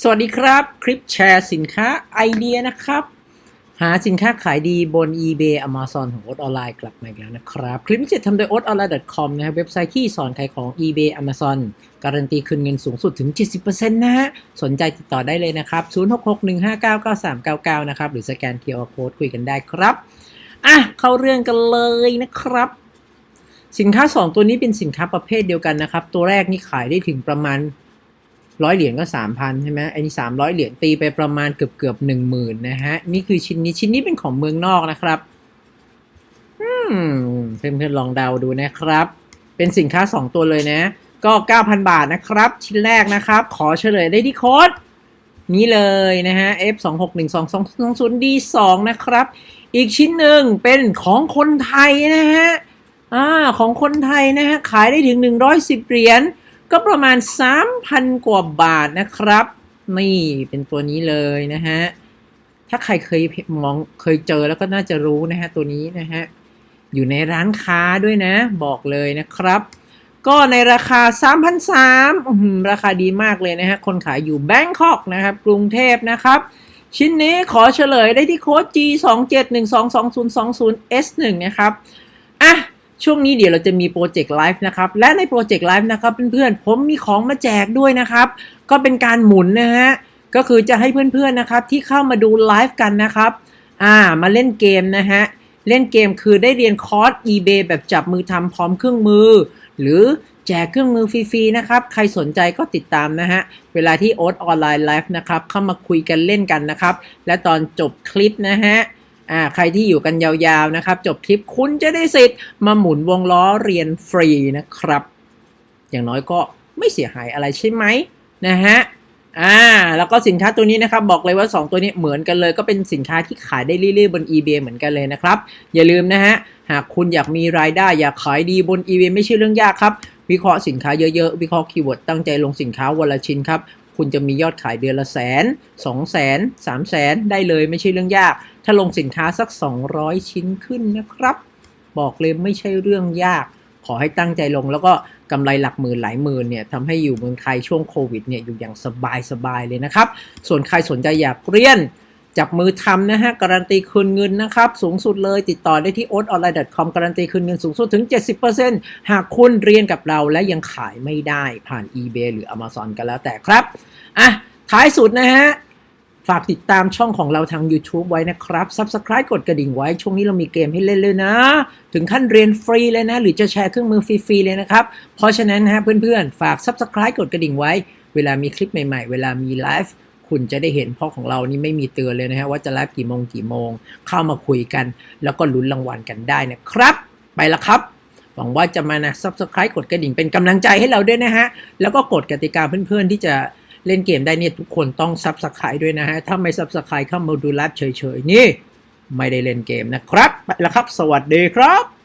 สวัสดีครับ คลิปแชร์สินค้าไอเดียนะครับ หาสินค้าขายดีบน eBay Amazon ของโอ๊ตออนไลน์กลับมาอีกแล้วนะครับ คลิปนี้จะทำโดย o t o n l i n e c o m นะครับเว็บไซต์ที่สอนขายของ eBay Amazon การันตีคืนเงินสูงสุดถึง 70%นะฮะ สนใจติดต่อได้เลยนะครับ 0661599399 นะครับ หรือสแกน QR Code คุยกันได้ครับ อะ เข้าเรื่องกันเลยนะครับ สินค้า 2 ตัวนี้เป็นสินค้าประเภทเดียวกันนะครับ ตัวแรกนี่ขายได้ถึงประมาณ ร้อยเหรียญก็สามพันใช่ไหมไอ้นี่สามร้อยเหรียญตีไปประมาณเกือบเกือบหนึ่งหมื่นนะฮะ นี่คือชิ้นนี้ชิ้นนี้เป็นของเมืองนอกนะครับอืมเพื่อนๆลองเดาดูนะครับ เป็นสินค้า2ตัวเลยนะ ก็ 9,000 บาทนะครับ ชิ้นแรกนะครับ ขอเฉลยได้ที่โค้ดนี้เลยนะฮะ F 2 6 1 2 2 2 0 D 2นะครับ อีกชิ้นหนึ่งเป็นของคนไทยนะฮะอ่าของคนไทยนะฮะ ขายได้ถึง 110 เหรียญ ก็ประมาณ 3,000 กว่าบาทนะครับ นี่เป็นตัวนี้เลยนะฮะ ถ้าใครเคยมองเคยเจอแล้วก็น่าจะรู้นะฮะ ตัวนี้นะฮะ อยู่ในร้านค้าด้วยนะ บอกเลยนะครับ ก็ในราคา 3,300ราคาดีมากเลยนะฮะ คนขายอยู่แบงคอกนะครับ กรุงเทพนะครับชิ้นนี้ขอเฉลยได้ที่โค้ด G 2 7 1 2 2 0 2 0 S 1นะครับ อะ ช่วงนี้เดี๋ยวเราจะมีโปรเจกต์ไลฟ์นะครับ และในโปรเจกต์ไลฟ์นะครับเพื่อนๆ ผมมีของมาแจกด้วยนะครับ ก็เป็นการหมุนนะฮะ ก็คือจะให้เพื่อนๆนะครับที่เข้ามาดูไลฟ์กันนะครับ อ่า มาเล่นเกมนะฮะ เล่นเกมคือได้เรียนคอร์ส eBay แบบจับมือทำพร้อมเครื่องมือ หรือแจกเครื่องมือฟรีๆนะครับ ใครสนใจก็ติดตามนะฮะ เวลาที่โอ๊ตออนไลน์ไลฟ์นะครับ เข้ามาคุยกันเล่นกันนะครับ และตอนจบคลิปนะฮะ อ่าใครที่อยู่กันยาวๆนะครับ จบคลิปคุณจะได้สิทธิ์มาหมุนวงล้อเรียนฟรีนะครับ อย่างน้อยก็ไม่เสียหายอะไรใช่ไหมนะฮะอ่าแล้วก็สินค้าตัวนี้นะครับบอกเลยว่า 2 ตัวนี้เหมือนกันเลยก็เป็นสินค้าที่ขายได้เรื่อยๆบน eBay เหมือนกันเลยนะครับ อย่าลืมนะฮะหากคุณอยากมีรายได้อยากขายดีบน eBay ไม่ใช่เรื่องยากครับ วิเคราะห์สินค้าเยอะๆ วิเคราะห์คีย์เวิร์ดตั้งใจลงสินค้าวันละชิ้นครับ คุณจะมียอดขายเดือนละแสนสองแสนสามแสนได้เลยไม่ใช่เรื่องยาก ถ้าลงสินค้าสัก 200 ชิ้นขึ้นนะครับ บอกเลยไม่ใช่เรื่องยาก ขอให้ตั้งใจลงแล้วก็กำไรหลักหมื่นหลายหมื่นเนี่ยทำให้อยู่เมืองไทยช่วงโควิดเนี่ยอยู่อย่างสบายสบายๆเลยนะครับ ส่วนใครสนใจอยากเรียน จับมือทำนะฮะ การันตีคืนเงินนะครับ สูงสุดเลยติดต่อได้ที่ o t o n l i n e c o m การันตีคืนเงินสูงสุดถึง 70%หากคุณเรียนกับเราและยังขายไม่ได้ผ่าน eBay หรือ Amazon กันแล้วแต่ครับอะท้ายสุดนะฮะฝากติดตามช่องของเราทาง YouTube ไว้นะครับ Subscribe กดกระดิ่งไว้ ช่วงนี้เรามีเกมให้เล่นเลยนะ ถึงขั้นเรียนฟรีเลยนะ หรือจะแชร์เครื่องมือฟรี ๆ เลยนะครับ เพราะฉะนั้นนะฮะเพื่อนๆ ฝาก Subscribe กดกระดิ่งไว้ เวลามีคลิปใหม่ๆ เวลามีไลฟ์ คุณจะได้เห็นเพราะของเรานี่ไม่มีเตือนเลยนะฮะว่าจะไลฟ์กี่โมงกี่โมง เข้ามาคุยกัน แล้วก็ลุ้นรางวัลกันได้นะครับ ไปละครับ หวังว่าจะมานะ Subscribe กดกระดิ่งเป็นกำลังใจให้เราด้วยนะฮะ แล้วก็กดกติกาเพื่อนๆที่จะเล่นเกมได้เนี่ยทุกคนต้อง Subscribe ด้วยนะฮะ ถ้าไม่ Subscribe เข้ามาดูไลฟ์เฉยๆนี่ ไม่ได้เล่นเกมนะครับ ไปล้วครับ สวัสดีครับ